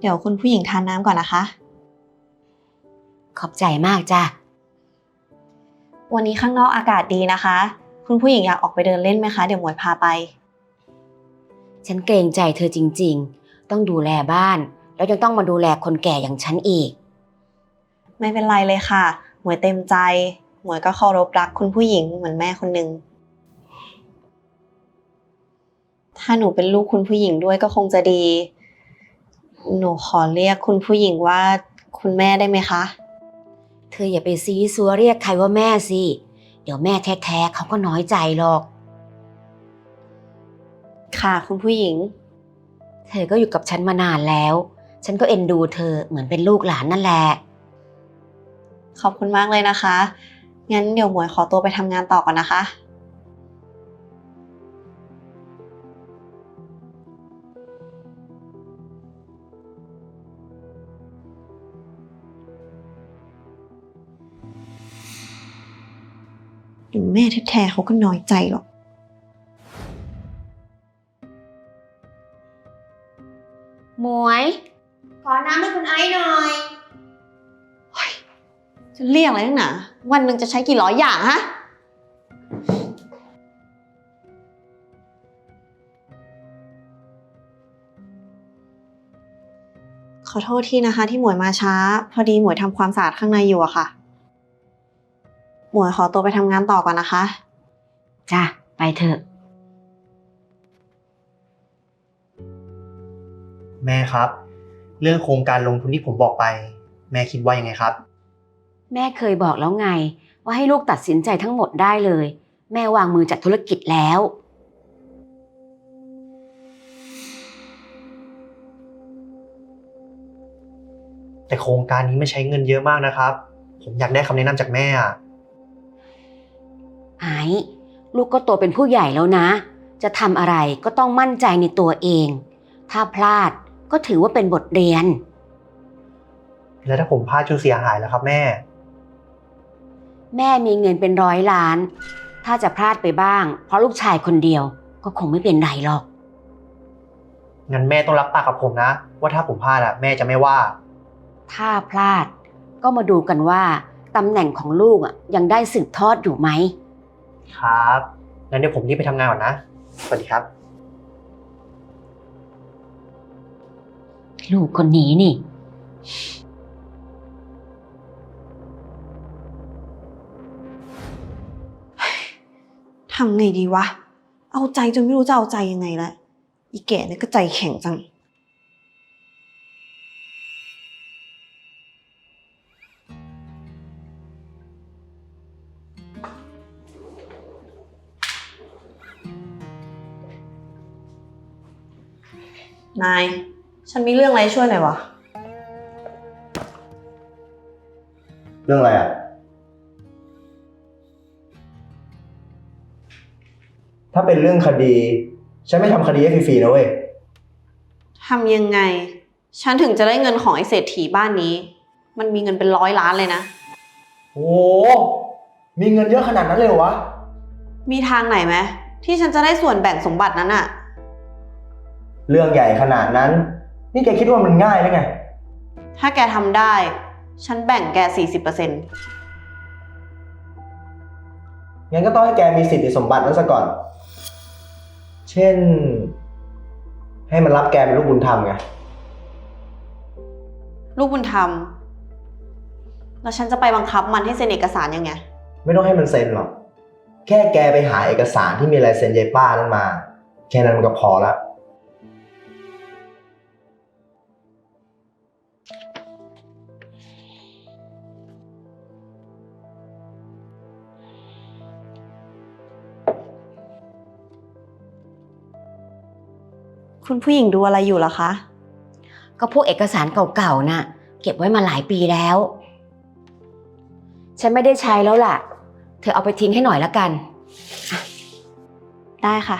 เดี๋ยวคุณผู้หญิงทานน้ำก่อนนะคะ ขอบใจมากจ้ะ วันนี้ข้างนอกอากาศดีนะคะ คุณผู้หญิงอยากออกไปเดินเล่นไหมคะ เดี๋ยวหมวยพาไป ฉันเกรงใจเธอจริง ๆ ต้องดูแลบ้าน แล้วยังต้องมาดูแลคนแก่อย่างฉันอีก ไม่เป็นไรเลยค่ะ หมวยเต็มใจ หมวยก็เคารพรักคุณผู้หญิงเหมือนแม่คนหนึ่ง ถ้าหนูเป็นลูกคุณผู้หญิงด้วยก็คงจะดี หนูขอเรียกคุณผู้หญิงว่าคุณแม่ได้ไหมคะ เธออย่าไปซีซัวเรียกใครว่าแม่สิ เดี๋ยวแม่แท้ๆเขาก็น้อยใจหรอก ค่ะคุณผู้หญิง เธอก็อยู่กับฉันมานานแล้ว ฉันก็เอ็นดูเธอเหมือนเป็นลูกหลานนั่นแหละ ขอบคุณมากเลยนะคะ งั้นเดี๋ยวหมวยขอตัวไปทำงานต่อก่อนนะคะ แม่แท้ๆเขาก็น้อยใจหรอก หมวย ขอน้ำให้คุณไอ้หน่อย จะเรียกอะไรนักหนาวันหนึ่งจะใช้กี่ร้อยอย่างฮะ ขอโทษทีนะคะที่หมวยมาช้า พอดีหมวยทำความสะอาดข้างในอยู่อะค่ะ หมวยขอตัวไปทำงานต่อก่อนนะคะ จ้ะ ไปเถอะ แม่ครับ เรื่องโครงการลงทุนที่ผมบอกไป แม่คิดว่ายังไงครับ แม่เคยบอกแล้วไง ว่าให้ลูกตัดสินใจทั้งหมดได้เลย แม่วางมือจากธุรกิจแล้ว แต่โครงการนี้ไม่ใช้เงินเยอะมากนะครับ ผมอยากได้คำแนะนำจากแม่อะไอ้ ลูกก็โตเป็นผู้ใหญ่แล้วนะ จะทำอะไรก็ต้องมั่นใจในตัวเอง ถ้าพลาดก็ถือว่าเป็นบทเรียน แล้วถ้าผมพลาดจนเสียหายแล้วครับแม่ แม่มีเงินเป็นร้อยล้าน ถ้าจะพลาดไปบ้าง เพราะลูกชายคนเดียวก็คงไม่เป็นไรหรอก งั้นแม่ต้องรับปากกับผมนะ ว่าถ้าผมพลาดอะแม่จะไม่ว่า ถ้าพลาดก็มาดูกันว่าตำแหน่งของลูกอะยังได้สืบทอดอยู่ไหม ครับงั้นเดี๋ยวผมรีบไปทำงานก่อนนะ สวัสดีครับ ลูกคนนี้นี่ ทำไงดีวะ เอาใจจนไม่รู้จะเอาใจยังไงละอีแก่เนี่ยก็ใจแข็งจัง นาย ฉันมีเรื่องอะไรให้ช่วยหน่อยวะ เรื่องอะไรอะถ้าเป็นเรื่องคดี ฉันไม่ทำคดีให้ฟรีๆนะเว้ย ทำยังไง ฉันถึงจะได้เงินของไอ้เศรษฐีบ้านนี้ มันมีเงินเป็นร้อยล้านเลยนะ โอ้มีเงินเยอะขนาดนั้นเลยเหรอวะ มีทางไหนไหมที่ฉันจะได้ส่วนแบ่งสมบัตินั้นอะ เรื่องใหญ่ขนาดนั้น นี่แกคิดว่ามันง่ายหรือไง ถ้าแกทำได้ ฉันแบ่งแก 40%งั้นก็ต้องให้แกมีสิทธิสมบัตินั้นซะก่อน เช่น ให้มันรับแกเป็นลูกบุญธรรมไง ลูกบุญธรรม แล้วฉันจะไปบังคับมันให้เซ็นเอกสารยังไง ไม่ต้องให้มันเซ็นหรอก แค่แกไปหาเอกสารที่มีลายเซ็นยายป้านั้นมา แค่นั้นมันก็พอละ คุณผู้หญิงดูอะไรอยู่ล่ะคะ ก็พวกเอกสารเก่าๆน่ะ เก็บไว้มาหลายปีแล้ว ฉันไม่ได้ใช้แล้วล่ะ เธอเอาไปทิ้งให้หน่อยละกัน ได้ค่ะ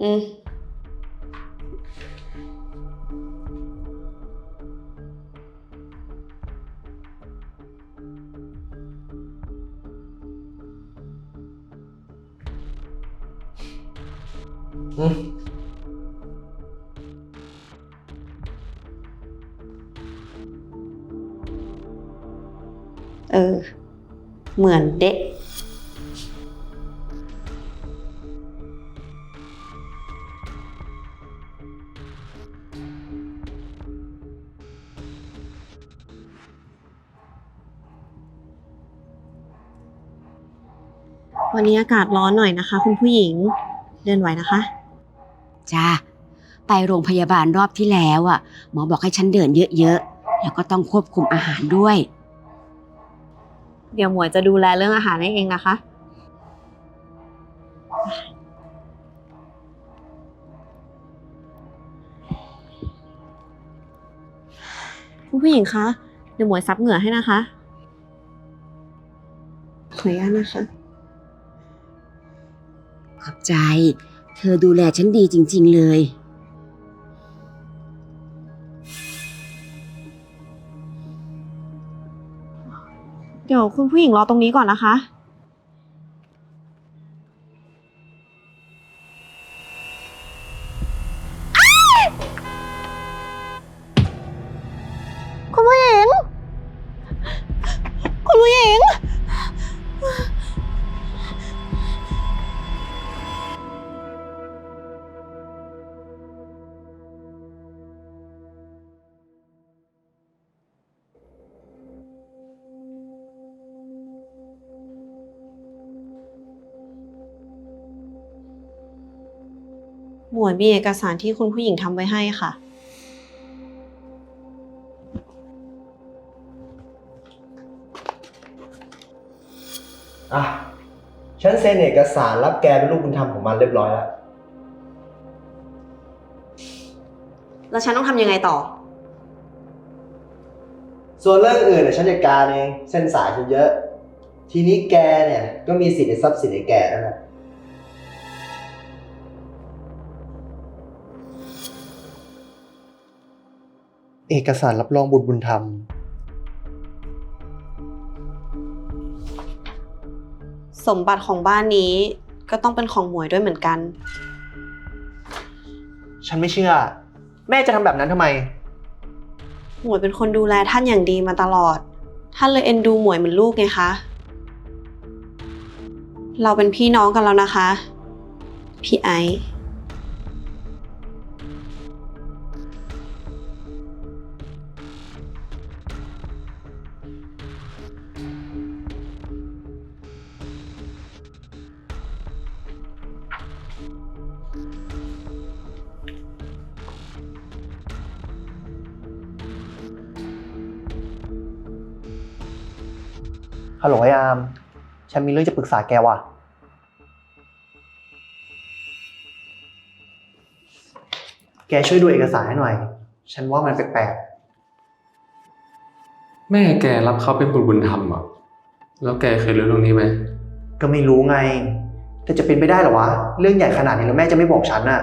อืมอืมเออเหมือนเด็ก วันนี้อากาศร้อนหน่อยนะคะ คุณผู้หญิงเดินไหวนะคะ จ้าไปโรงพยาบาลรอบที่แล้วอะ หมอบอกให้ฉันเดินเยอะๆ แล้วก็ต้องควบคุมอาหารด้วย เดี๋ยวหมวยจะดูแลเรื่องอาหารให้เองนะคะ คุณผู้หญิงคะเดี๋ยวหมวยซับเหงื่อให้นะคะขออนุญาตนะคะขอบ ใจ เธอดูแลฉันดีจริง ๆ เลย เดี๋ยวคุณผู้หญิงรอตรงนี้ก่อนนะคะ หมวยมีเอกสารที่คุณผู้หญิงทำไว้ให้ค่ะ อะ ฉันเซ็นเอกสารรับแกเป็นลูกบุญธรรมของมันเรียบร้อยแล้ว แล้วฉันต้องทำยังไงต่อ ส่วนเรื่องอื่นเนี่ยฉันจัดการเอง เส้นสายฉันเยอะ ทีนี้แกเนี่ยก็มีสิทธิ์ในทรัพย์สินในแกนั่นแหละ เอกสารรับรองบุตรบุญธรรม สมบัติของบ้านนี้ก็ต้องเป็นของหมวยด้วยเหมือนกัน ฉันไม่เชื่อ แม่จะทำแบบนั้นทำไม หมวยเป็นคนดูแลท่านอย่างดีมาตลอด ท่านเลยเอ็นดูหมวยเหมือนลูกไงคะ เราเป็นพี่น้องกันแล้วนะคะ พี่ไอซ์ ฮัลโหลไออาร์มฉันมีเรื่องจะปรึกษาแกว่ะ แกช่วยดูเอกสารให้หน่อย ฉันว่ามันแปลกแม่แกรับเขาเป็นบุตรบุญธรรมเหรอะ แล้วแกเคยรู้เรื่องนี้ไหม ๆ ก็ไม่รู้ไง แต่จะเป็นไปได้เหรอวะ เรื่องใหญ่ขนาดนี้แล้วแม่จะไม่บอกฉันน่ะ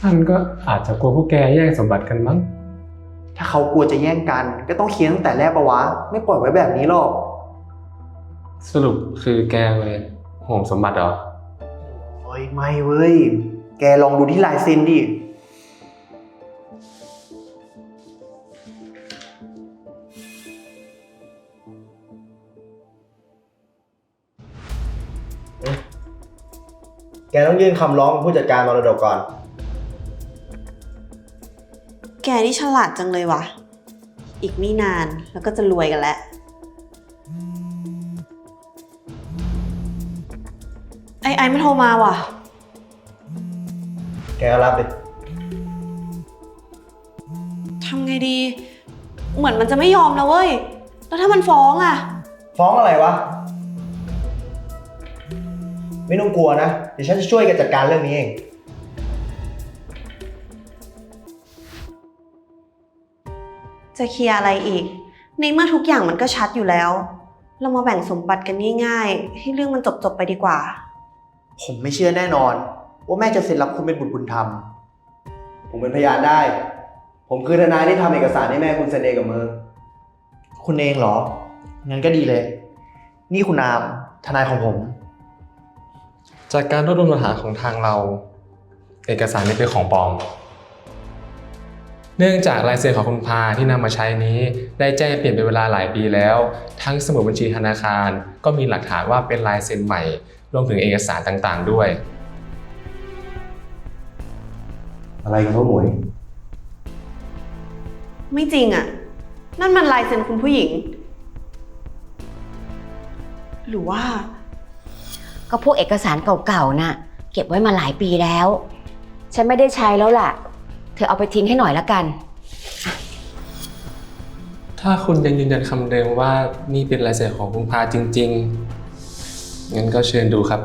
ท่านก็อาจจะกลัวพวกแกแย่งสมบัติกันมั้ง ถ้าเขากลัวจะแย่งกัน ก็ต้องเคลียร์ตั้งแต่แรกปะวะ ไม่ปล่อยไว้แบบนี้หรอก สรุปคือแกเลยห่วงสมบัติเหรอโอ้ยไม่เว้ย แกลองดูที่ลายเซ็นดิ แกต้องยื่นคำร้องกับผู้จัดการมรดกก่อน แกนี่ฉลาดจังเลยว่ะอีกไม่นานแล้วก็จะรวยกันแล้ว ไอไอไม่โทรมาว่ะ แกก็รับดิทำไงดี เหมือนมันจะไม่ยอมนะเว้ย แล้วถ้ามันฟ้องอะฟ้องอะไรวะ ไม่ต้องกลัวนะ เดี๋ยวฉันจะช่วยแกจัดการเรื่องนี้เอง จะเคลียร์อะไรอีก ในเมื่อทุกอย่างมันก็ชัดอยู่แล้ว เรามาแบ่งสมบัติกันง่ายๆ ให้เรื่องมันจบๆไปดีกว่า ผมไม่เชื่อแน่นอน ว่าแม่จะเซ็นรับคุณเป็นบุตรบุญธรรม ผมเป็นพยานได้ ผมคือทนายที่ทำเอกสารให้แม่คุณเซ็นเองกับมือ คุณเองเหรอ งั้นก็ดีเลย นี่คุณนามทนายของผม จากการรวบรวมหลักฐานของทางเรา เอกสารนี้เป็นของปลอม เนื่องจากลายเซ็นของคุณพาที่นำมาใช้นี้ ได้แจ้งเปลี่ยนเป็นเวลาหลายปีแล้ว ทั้งสมุดบัญชีธนาคาร ก็มีหลักฐานว่าเป็นลายเซ็นใหม่ รวมถึงเอกสารต่างๆ ด้วย อะไรกันพ่อหมวยไม่จริงอะนั่นมันลายเซ็นคุณผู้หญิง หรือว่า ก็พวกเอกสารเก่าๆน่ะ เก็บไว้มาหลายปีแล้ว ฉันไม่ได้ใช้แล้วล่ะเธ อเอาไปทิ้งให้หน่อยละกัน ถ้าคุณยังยืนยันคำเดิมว่านี่เป็นลายเซ็นของคุณพาจริง ๆ งั้นก็เชิญดูครับ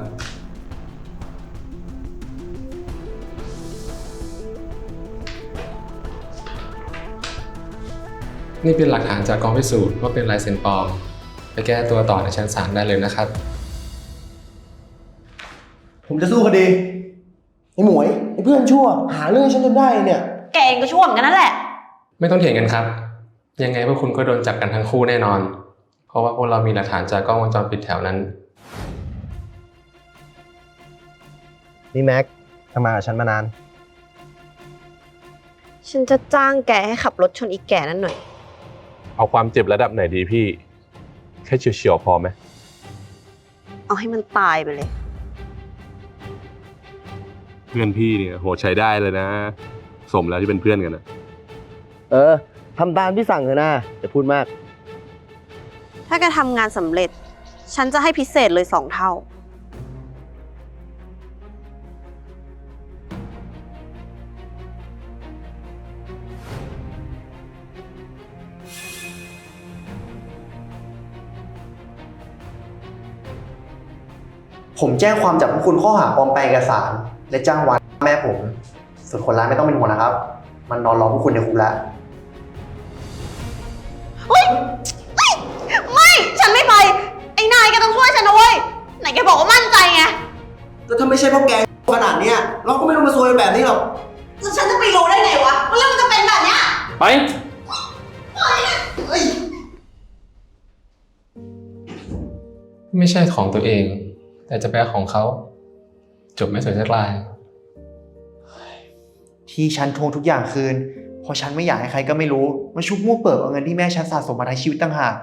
นี่เป็นหลักฐานจากกองพิสูจน์ว่าเป็นลายเซ็นปลอม ไปแก้ตัวต่อในชั้นศาลได้เลยนะครับ ผมจะสู้คดี ไอ้หมวยไอ้เพื่อนชั่ว หาเรื่องให้ฉันจนได้เนี่ย แกเองก็ช่วเหมือนกันนั่นแหละ ไม่ต้องเถียงกันครับ ยังไงพวกคุณก็โดนจับกันทั้งคู่แน่นอน เพราะว่าพวกเรามีหลักฐานจากกล้องวงจรปิดแถวนั้น นี่แม็กทำมากับฉันมานาน ฉันจะจ้างแกให้ขับรถชนอีกแก่นั่นหน่อย เอาความเจ็บระดับไหนดีพี่ แค่เฉียวๆพอไหม เอาให้มันตายไปเลยเพื่อนพี่เนี่ยโหใช้ได้เลยนะ สมแล้วที่เป็นเพื่อนกันนะเออทำตามที่สั่งเถอะนะอย่าพูดมาก ถ้าแกทำงานสำเร็จ ฉันจะให้พิเศษเลยสองเท่า ผมแจ้งความจับพวกคุณข้อหาปลอมแปลงเอกสาร และจ้างวานแม่ผม ส่วนคนร้ายไม่ต้องเป็นห่วงนะครับ มันนอนรอพวกคุณในคุกแล้วไม่ ฉันไม่ไป ไอ้นายแกต้องช่วยฉันนะเว้ย ไหนแกบอกว่ามั่นใจไง แล้วถ้าไม่ใช่พวกแกขนาดเนี้ยเราก็ไม่ต้องมาซวยแบบนี้หรอก แล้วฉันจะไปรู้ได้ไงวะว่าเรื่องมันจะเป็นแบบเนี้ยไป ไม่ใช่ของตัวเอง แต่จะแปลของเขาจบไม่สวยสักลาย ที่ฉันทวงทุกอย่างคืน เพราะฉันไม่อยากให้ใครก็ไม่รู้มาชุบมู่เปิบเอาเงินที่แม่ฉันสะสมมาทั้งชีวิตต่างหาก